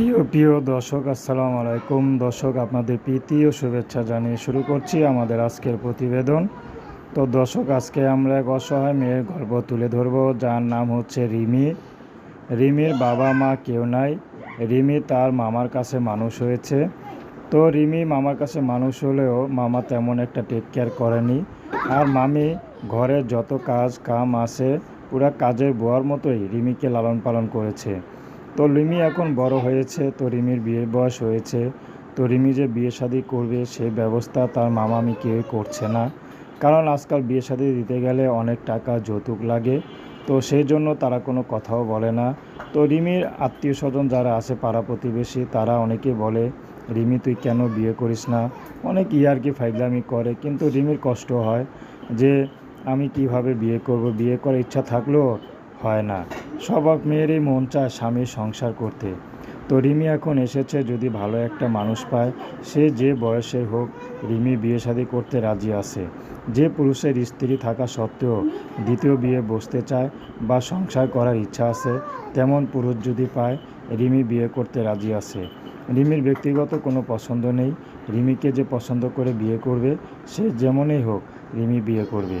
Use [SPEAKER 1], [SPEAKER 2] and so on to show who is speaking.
[SPEAKER 1] প্রিয় প্রিয় দর্শক, আসসালামু আলাইকুম। দর্শক, আপনাদের প্রীতি ও শুভেচ্ছা জানিয়ে শুরু করছি আমাদের আজকের প্রতিবেদন। তো দর্শক, আজকে আমরা এক অসহায় মেয়ের গল্প তুলে ধরব, যার নাম হচ্ছে রিমি। রিমির বাবা মা কেউ নাই। রিমি তার মামার কাছে মানুষ হয়েছে। তো রিমি মামার কাছে মানুষ হলেও মামা তেমন একটা টেক কেয়ার করেনি। আর মামি ঘরের যত কাজ কাম আছে, পুরা কাজের বোয়ার মতোই রিমিকে লালন পালন করেছে। তো রিমি এখন বড় হয়েছে, তো রিমির বিয়ের বয়স হয়েছে। তো রিমি যে বিয়ে শাদি করবে সে ব্যবস্থা তার মামামি কেউ করছে না। কারণ আজকাল বিয়ে শাদি দিতে গেলে অনেক টাকা যৌতুক লাগে, তো সেই জন্য তারা কোনো কথাও বলে না। তো রিমির আত্মীয় স্বজন যারা আছে পাড়া প্রতিবেশী, তারা অনেকে বলে, রিমি, তুই কেন বিয়ে করিস না? অনেক ইয়ারকি ফাইজলামি করে, কিন্তু রিমির কষ্ট হয় যে, আমি কীভাবে বিয়ে করব? বিয়ে করার ইচ্ছা থাকলেও হয় না। সব মেয়েরই মন চায় স্বামীর সংসার করতে। তো রিমি এখন এসেছে যদি ভালো একটা মানুষ পায়, সে যে বয়সের হোক, রিমি বিয়ে শাদী করতে রাজি আছে। যে পুরুষের স্ত্রী থাকা সত্ত্বেও দ্বিতীয় বিয়ে বসতে চায় বা সংসার করার ইচ্ছা আছে, তেমন পুরুষ যদি পায়, রিমি বিয়ে করতে রাজি আছে। রিমির ব্যক্তিগত কোনো পছন্দ নেই। রিমিকে যে পছন্দ করে বিয়ে করবে, সে যেমনই হোক, রিমি বিয়ে করবে।